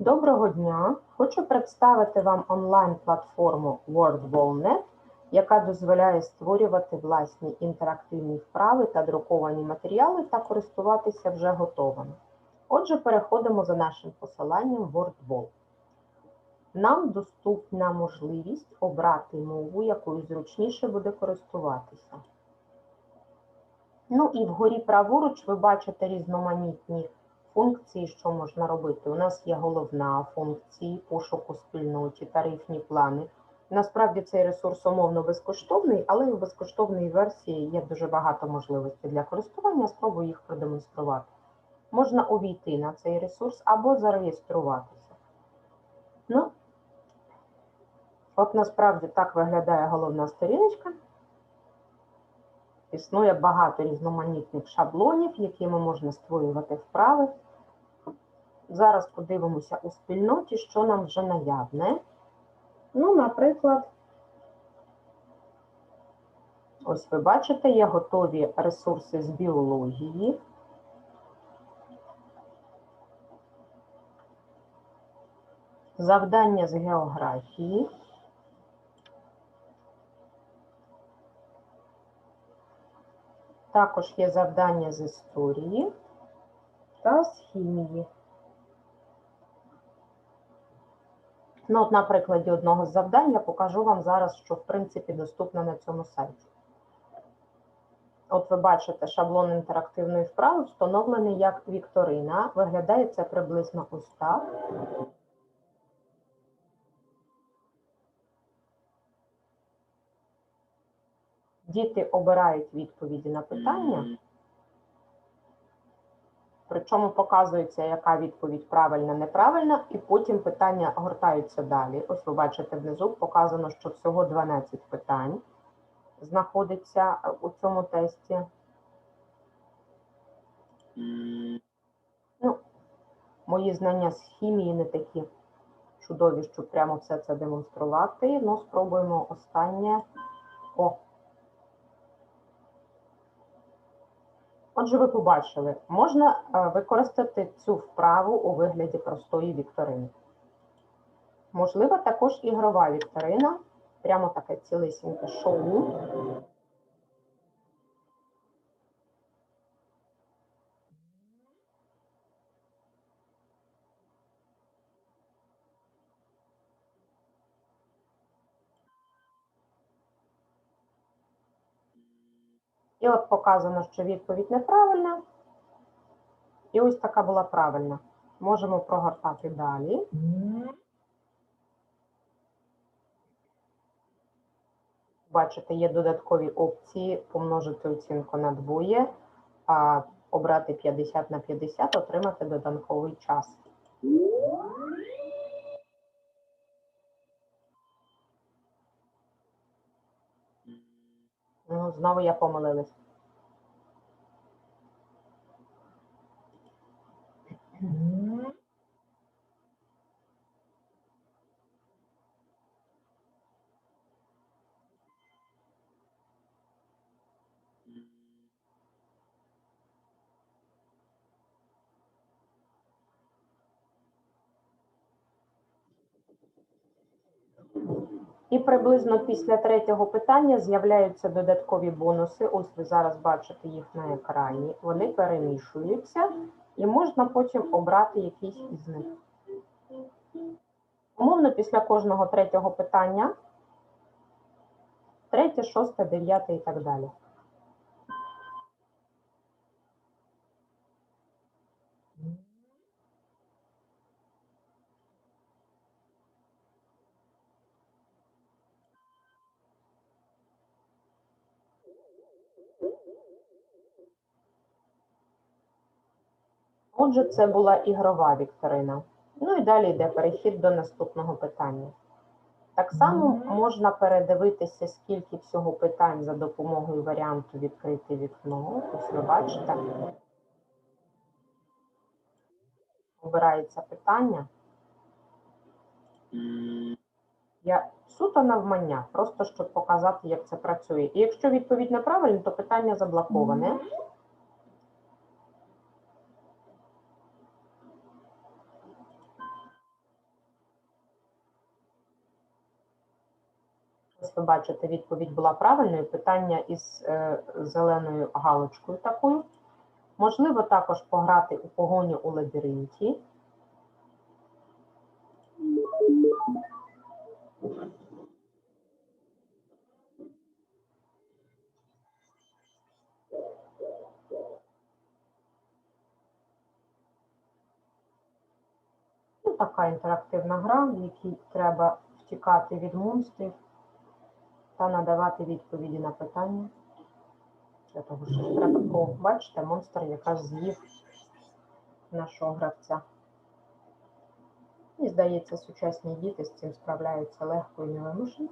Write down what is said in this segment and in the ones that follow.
Доброго дня! Хочу представити вам онлайн-платформу WordWall.net, яка дозволяє створювати власні інтерактивні вправи та друковані матеріали та користуватися вже готовими. Отже, переходимо за нашим посиланням WordWall. Нам доступна можливість обрати мову, якою зручніше буде користуватися. Ну і вгорі праворуч ви бачите різноманітні функції, що можна робити. У нас є головна функція пошуку спільноті, тарифні плани. Насправді цей ресурс умовно безкоштовний, але і в безкоштовній версії є дуже багато можливостей для користування. Спробую їх продемонструвати. Можна увійти на цей ресурс або зареєструватися. Ну, от насправді так виглядає головна сторіночка. Існує багато різноманітних шаблонів, якими можна створювати вправи. Зараз подивимося у спільноті, що нам вже наявне. Ну, наприклад, ось ви бачите, є готові ресурси з біології. Завдання з географії. Також є завдання з історії та з хімії. Ну, от на прикладі одного з завдань я покажу вам зараз, що в принципі доступно на цьому сайті. От ви бачите, шаблон інтерактивної вправи встановлений як Вікторина. Виглядає це приблизно ось так. Діти обирають відповіді на питання, причому показується, яка відповідь правильна, неправильна, і потім питання гортаються далі. Ось ви бачите внизу показано, що всього 12 питань знаходиться у цьому тесті. Ну, мої знання з хімії не такі чудові, щоб прямо все це демонструвати. Ну, спробуємо останнє. О! Отже, ви побачили, можна використати цю вправу у вигляді простої вікторини. Можлива також ігрова вікторина, прямо таке цілесіньке шоу. І от показано, що відповідь неправильна. І ось така була правильна. Можемо прогортати далі. Бачите, є додаткові опції помножити оцінку на двоє, а обрати 50 на 50, отримати додатковий час. Знову я помилилась. І приблизно після третього питання з'являються додаткові бонуси. Ось ви зараз бачите їх на екрані. Вони перемішуються, і можна потім обрати якийсь із них. Умовно, після кожного третього питання, третє, шосте, дев'яте і так далі. Отже, це була ігрова вікторина. Ну і далі йде перехід до наступного питання. Так само можна передивитися, скільки всього питань за допомогою варіанту відкрити вікно. Ось ви бачите. Обирається питання. Я суто навмання, просто щоб показати, як це працює. І якщо відповідь неправильна, то питання заблоковане. Ви бачите, відповідь була правильною. Питання із е, зеленою галочкою такою. Можливо, також пограти у погоню у лабіринті. Ну, така інтерактивна гра, в якій треба втікати від монстрів та надавати відповіді на питання. Для того, що треба. О, бачите, монстр якраз з'їв нашого гравця. І здається, сучасні діти з цим справляються легко і невимушено.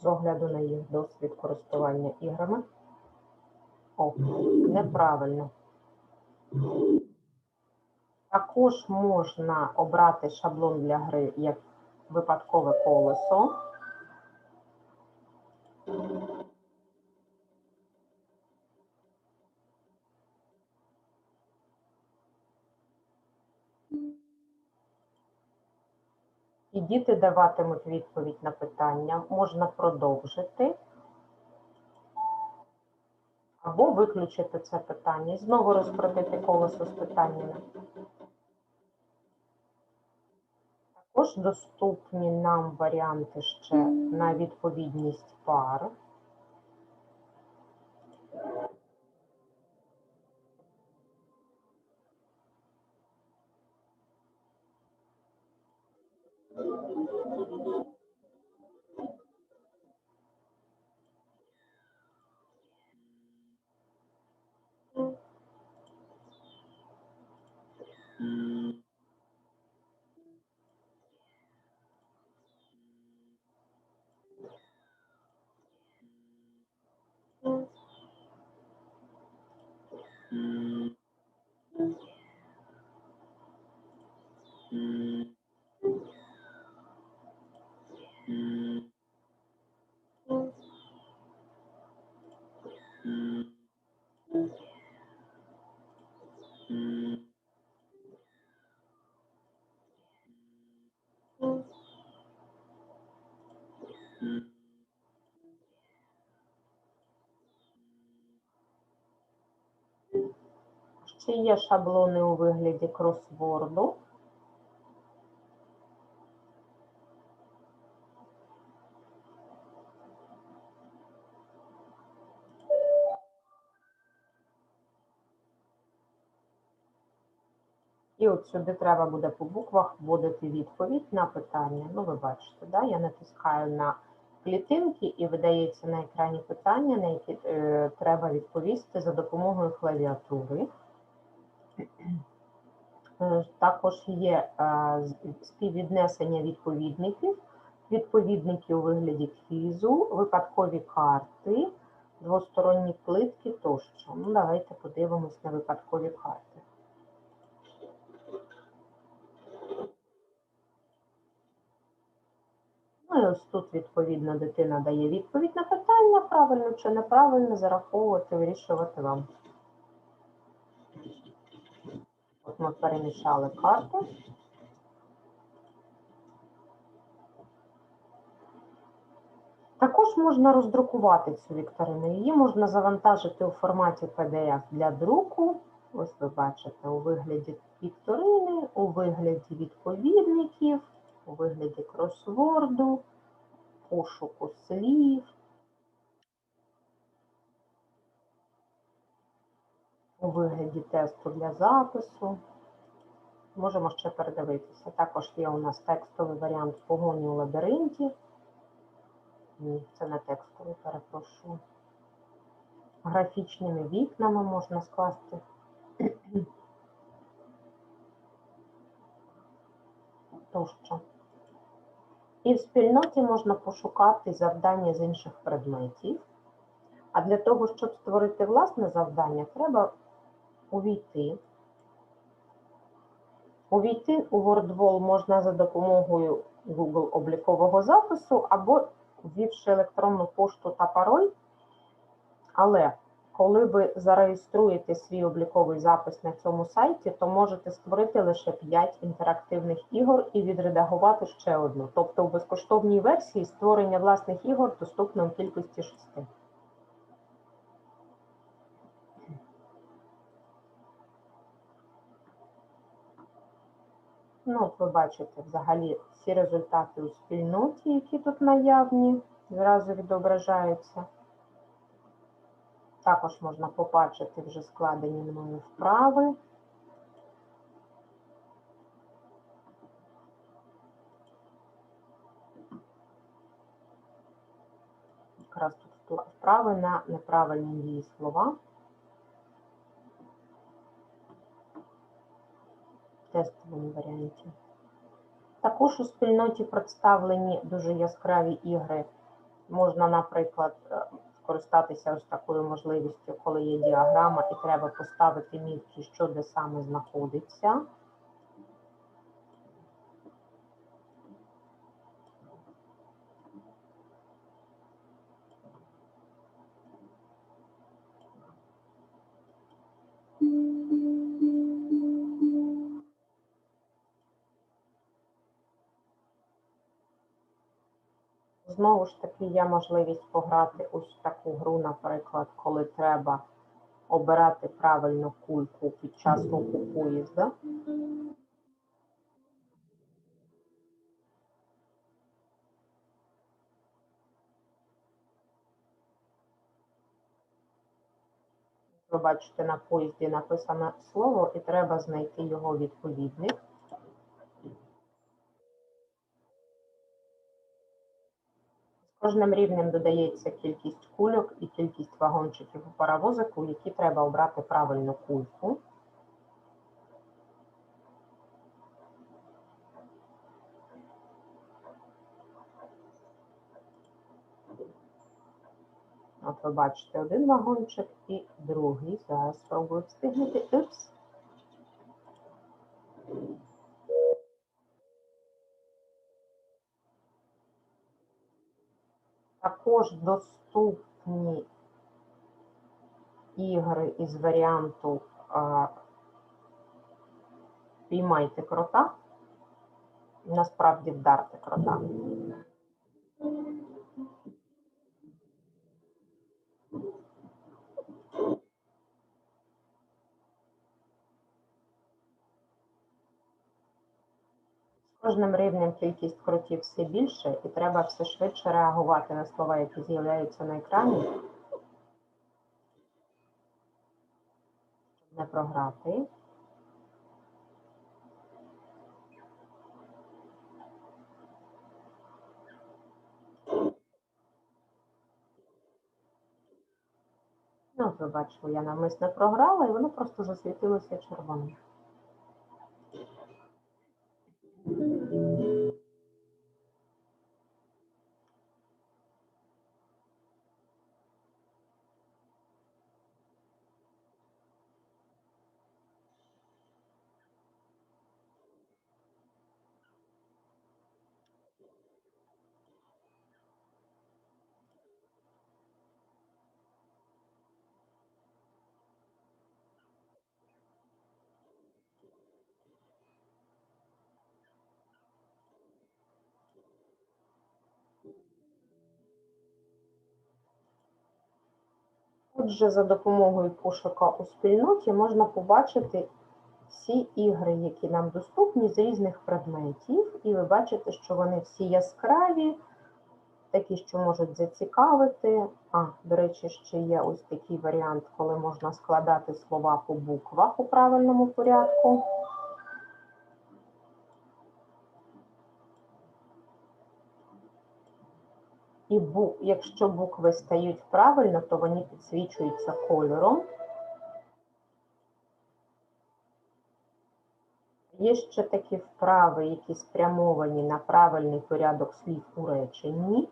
З огляду на їх досвід користування іграми. О, неправильно. Також можна обрати шаблон для гри як випадкове колесо. І діти даватимуть відповідь на питання. Можна продовжити або виключити це питання і знову розкрутити колесо з питаннями. Також доступні нам варіанти ще на відповідність пар. Mm. Ще є шаблони у вигляді кросворду. І от сюди треба буде по буквах вводити відповідь на питання. Ну, ви бачите, да? я натискаю на клітинки і видається на екрані питання, на які е, треба відповісти за допомогою клавіатури. Е, Також є е, співвіднесення відповідників, відповідники у вигляді квізу, випадкові карти, двосторонні плитки тощо. Ну, давайте подивимось на випадкові карти. Ну і ось тут, відповідно, дитина дає відповідь на питання, правильно чи неправильно, зараховувати, вирішувати вам. От ми перемішали карти. Також можна роздрукувати цю вікторину. Її можна завантажити у форматі PDF для друку. Ось ви бачите, у вигляді вікторини, у вигляді відповідників, у вигляді кросворду, пошуку слів. У вигляді тесту для запису. Можемо ще передивитися. Також є у нас текстовий варіант погоні у лабіринті. Ні, це не текстовий, перепрошую. Графічними вікнами можна скласти. Тощо. І в спільноті можна пошукати завдання з інших предметів. А для того, щоб створити власне завдання, треба увійти. Увійти у WordWall можна за допомогою Google облікового запису або ввівши електронну пошту та пароль. Але Коли ви зареєструєте свій обліковий запис на цьому сайті, то можете створити лише 5 інтерактивних ігор і відредагувати ще одну. Тобто у безкоштовній версії створення власних ігор доступно в кількості 6. Ну, от ви бачите взагалі всі результати у спільноті, які тут наявні, зразу відображаються. Також можна побачити вже складені мною вправи. Якраз тут вправи на неправильні дієслова. В тестовому варіанті. Також у спільноті представлені дуже яскраві ігри. Можна, наприклад, е, скористатися ось такою можливістю, коли є діаграма і треба поставити мітки, що де саме знаходиться. Знову ж таки, є можливість пограти ось таку гру, наприклад, коли треба обирати правильну кульку під час руху поїзда. Ви бачите, на поїзді написане слово, і треба знайти його відповідник. З кожним рівнем додається кількість кульок і кількість вагончиків у паровозику, які треба обрати правильну кульку. От ви бачите один вагончик і другий. Зараз спробую встигнути. Упс. Також доступні ігри із варіанту Піймайте крота. Насправді вдарте крота. Кожним рівнем кількість кротів все більше, і треба все швидше реагувати на слова, які з'являються на екрані. Не програти. Ну, ви бачили, я навмисно програла, і воно просто засвітилося червоним. Отже, за допомогою пошука у спільноті можна побачити всі ігри, які нам доступні з різних предметів, і ви бачите, що вони всі яскраві, такі, що можуть зацікавити. А, до речі, ще є ось такий варіант, коли можна складати слова по буквах у правильному порядку. І бу, якщо букви стають правильно, то вони підсвічуються кольором. Є ще такі вправи, які спрямовані на правильний порядок слів у реченні.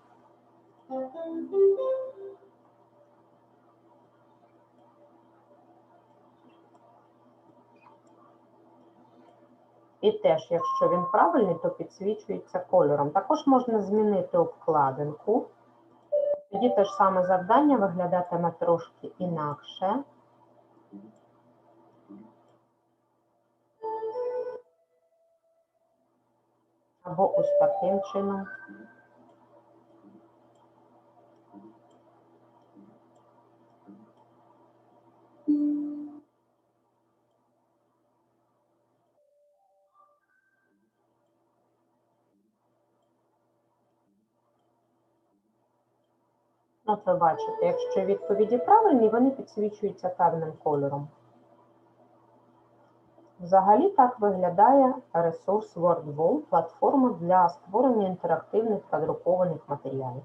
І теж, якщо він правильний, то підсвічується кольором. Також можна змінити обкладинку. Тоді те ж саме завдання виглядатиме трошки інакше. Або ось таким чином. От ви бачите, якщо відповіді правильні, вони підсвічуються певним кольором. Взагалі так виглядає ресурс WordWall, платформа для створення інтерактивних та друкованих матеріалів.